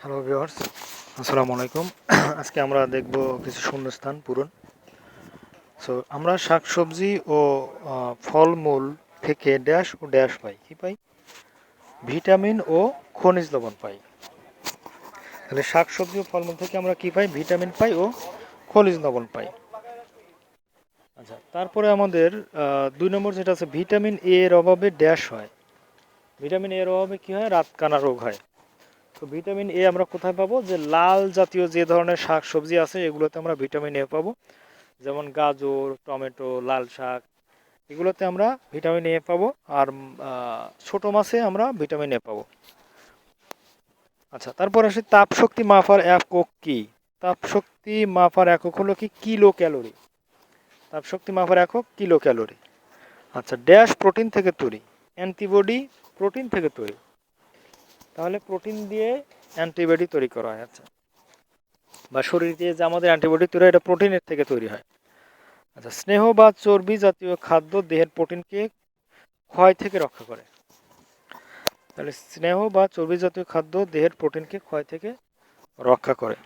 Hello viewers আসসালামু আলাইকুম আজকে আমরা দেখব কিছু শূন্যস্থান পূরণ সো আমরা শাকসবজি ও ফলমূল থেকে ড্যাশ ও ড্যাশ পাই কি পাই ভিটামিন ও খনিজ লবণ পাই তাহলে শাকসবজি ও ফলমূল থেকে আমরা কি পাই ভিটামিন পাই ও খনিজ লবণ পাই আচ্ছা তারপরে আমাদের দুই নম্বর যেটা আছে ভিটামিন এ এর অভাবে ড্যাশ হয় ভিটামিন এ এর অভাবে কি হয় রাতকানা রোগ হয় তো ভিটামিন এ আমরা কোথায় পাবো? যে লাল জাতীয় যে ধরনের শাক সবজি আছে, এগুলোতে আমরা ভিটামিন এ পাবো। যেমন গাজর, টমেটো, লাল শাক, এগুলোতে আমরা ভিটামিন এ পাবো। আর ছোট মাছে আমরা ভিটামিন এ পাবো। আচ্ছা তারপর আসি তাপ শক্তি মাপার একক কি? তাপ শক্তি মাপার একক হলো কি? কিলো ক্যালোরি তাপ শক্তি মাপার একক কিলো ক্যালোরি আচ্ছা ড্যাশ প্রোটিন থেকে তৈরি, অ্যান্টিবডি প্রোটিন থেকে তৈরি। তাহলে প্রোটিন দিয়ে অ্যান্টিবডি তৈরি করা হয় আচ্ছা। বা শরীর দিয়ে যে আমাদের অ্যান্টিবডি তৈরি হয়, এটা প্রোটিনের থেকে তৈরি হয়। আচ্ছা স্নেহ বা চর্বি জাতীয় খাদ্য দেহের প্রোটিনকে ক্ষয় থেকে রক্ষা করে। তাহলে স্নেহ বা চর্বি জাতীয় খাদ্য দেহের প্রোটিনকে ক্ষয় থেকে রক্ষা করে।